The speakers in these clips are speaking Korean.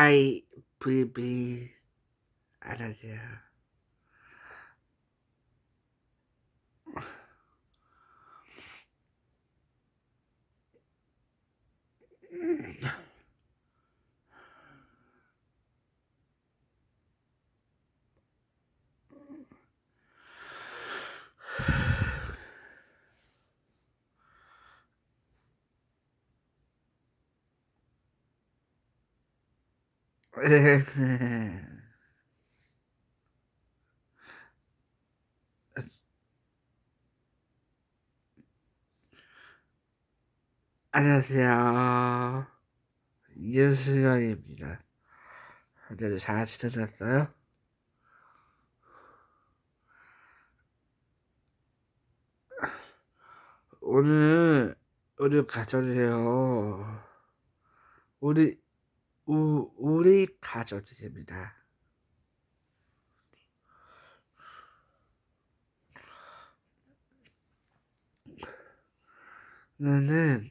I V B 안녕하 안녕하세요. 이준수영입니다. 다들 잘 지내셨어요? 오늘 우리 가족이에요. 우리 우, 우리 가족입니다. 나는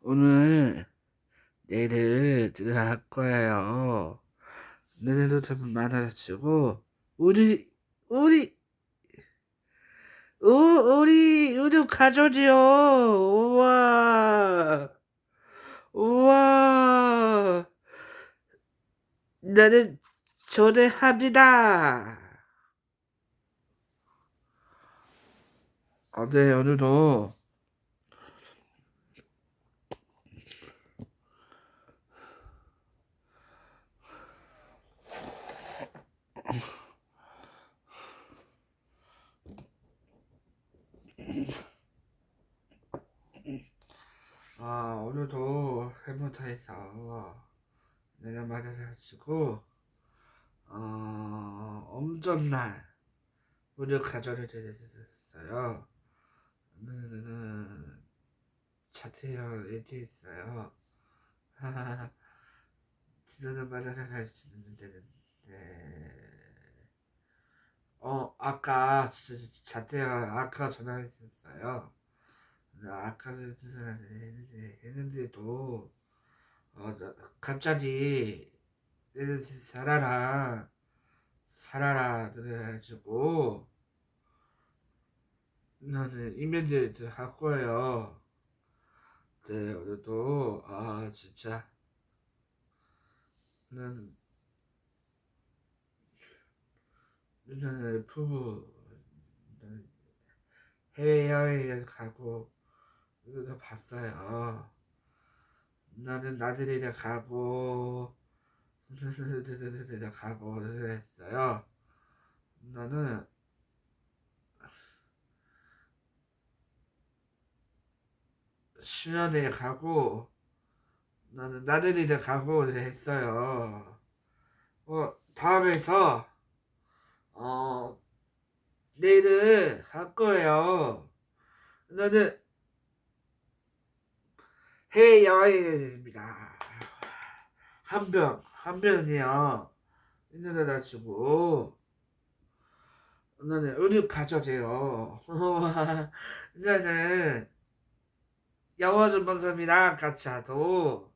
오늘 내일 들어갈 거예요. 내일도 좀 많아지고 우리 우리 우, 우리 우리 가족이요. 우와 우와 나는 초대합니다. 아, 네, 오늘도 아, 오늘도 해문타에서 내가 맞아가지고 어, 엄청난 우리 가족을 드렸어요. 오늘은 이렇게 있어요. 지도는 맞아가지고 네. 어, 아까 자태가 아까 전화했었어요. 아까 했는데 했는데도 어, 갑자기 살아라 살아라 그래가지고 나는 이면제 할 거예요. 네 오늘도 아 진짜 나는 나는 부부 해외여행 가고 이거 봤어요. 나는 나들이를 가고 가고 했어요. 나는 수련회 가고 나는 나들이를 가고 했어요. 어 다음에서 어 내일은 할 거예요. 나는 해외 여행입니다. 한 병, 한 병이요. 인도에다 주고, 나는 의류 가져돼요. 나는 영어 전문사입니다. 같이 하도.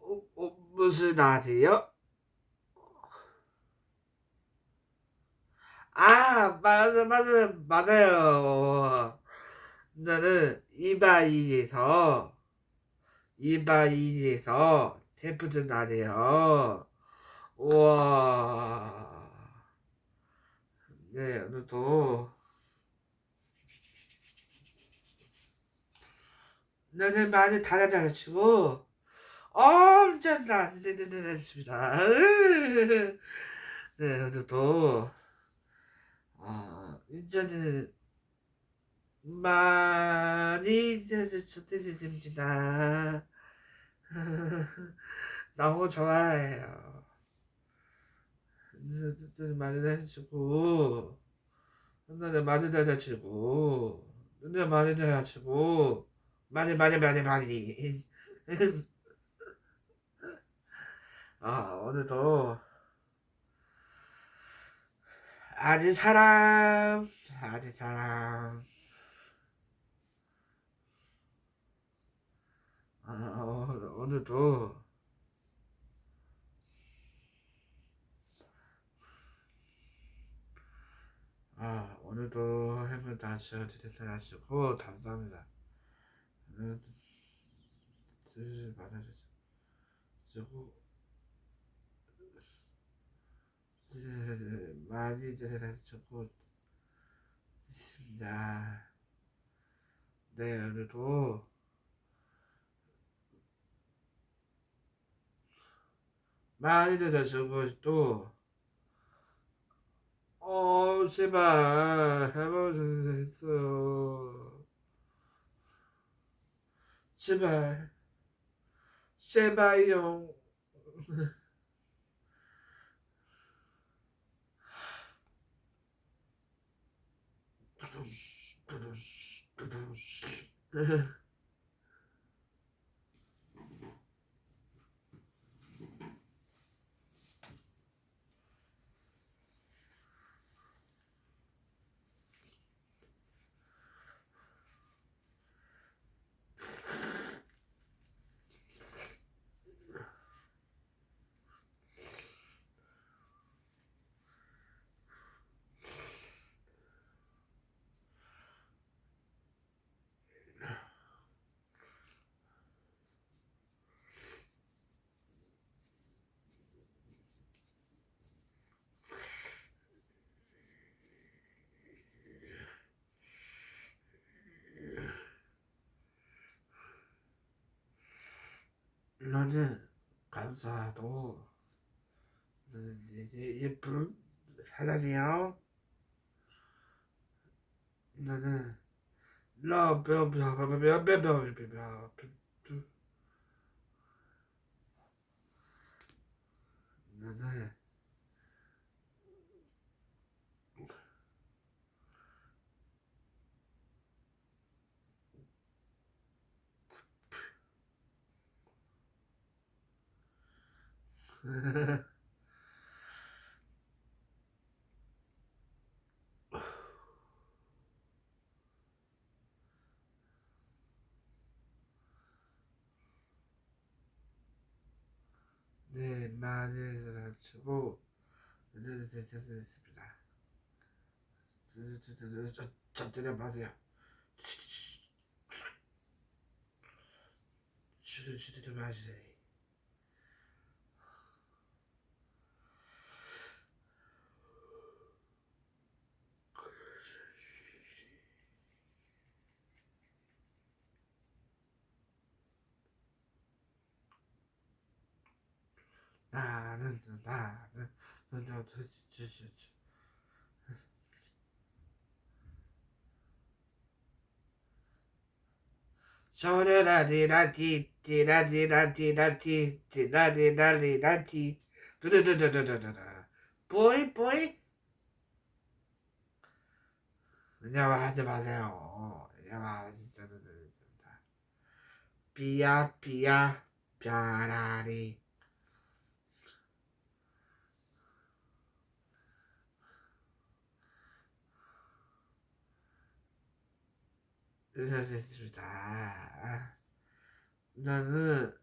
어, 어, 무슨 날이요? 아, 맞아, 맞아, 맞아요. 나는 이바이에서, 이바이에서 테프트 나래요. 우와. 네, 오늘도. 나는 많이 달아달라치고, 엄청 달아달았습니다. 네, 오늘도. 아, 이제는 많이 좋대집니다. 너무 좋아해요. 많이 해주고, 많이 눈에 많이 달아주고, 많이 많이 많이 많이. 아, 오늘도 아는 사람, 아는 사람. 아, 어, 오늘도 아, 오늘도 해물 다시 드리하시고 감사합니다. 오늘 드시 많아주고 많이 드시고 있습니다. 네, 오늘도 많이 드시고 또 어, 제발. 했어요. 제발, 제발요. 나는 감사하도 나는 이제 예쁜 사람이요. 나는 러브러브러브러브러브러브러브 나는 네, 많이 사랑치고 됐습니다. 저들여 마세요. 주주주주 마세요. 나는 나는 나는 티라리라리라티 두두두두두두두 뿌이 뿌이. 그냥 하지 마세요. 그냥 진짜. 삐야 삐야 뼈라리 됐습니다. 나는.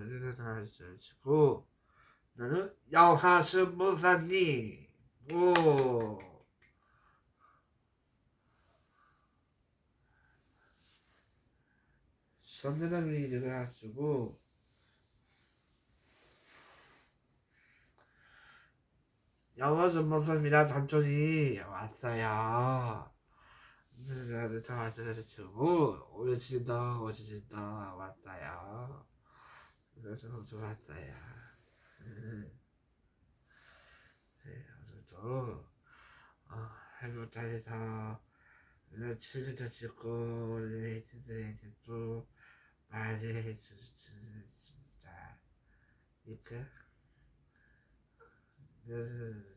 이런 거 있어가지고 나는 영하수 무사님. 오. 선대남이 일어나가지고 영어 전문서입니다. 삼촌이 왔어요. 나를 다 왔어가지고 오려진다 오려진다 왔어요. 그래서 좀 왔어요. 음. 네, 오늘도 어, 해볼자에서 치즈도 찍고 레이트도 많이 해주셨습니다. 이렇게 그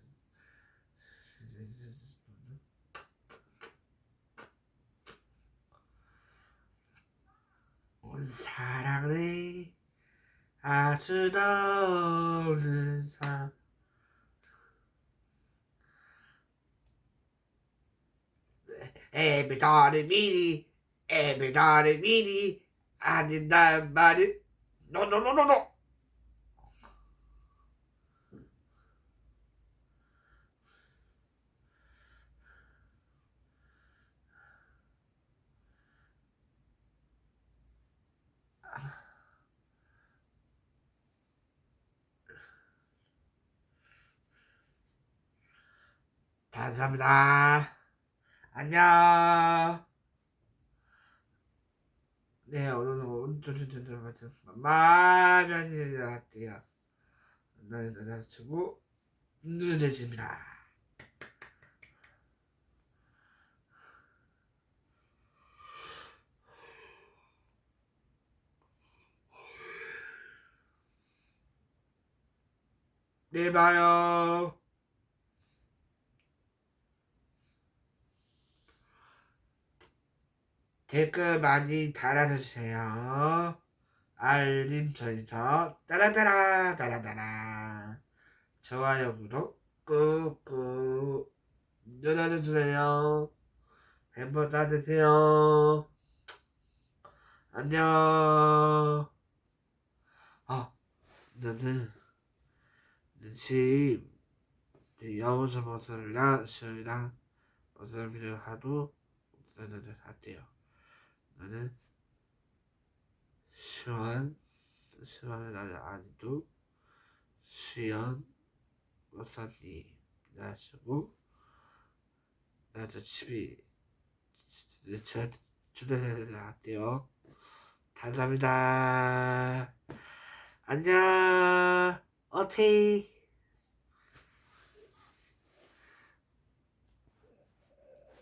사랑을 아주 더는 사 Everybody 미리 Everybody 미리 아닌단 말이 No no no no no 감사합니다. 안녕. 네, 오늘은 온전히 같은 많이 나왔대요. 나는 나치고 늦어집니다. 네, 봐요. 댓글 많이 달아주세요. 알림 설정 따라따라 따라따라 좋아요 구독 꾹꾹 눌러주세요. 햄버거 다 드세요. 안녕. 아, 나는 지금 여우서 버섯이랑 술이랑 버섯을 하도 나는 샀대요. 나는 시원 시원을 나는 아직도 수연 버섯이 나시고 나저 집이 저 주변에 나왔대요. 감사합니다. 안녕. 어테이.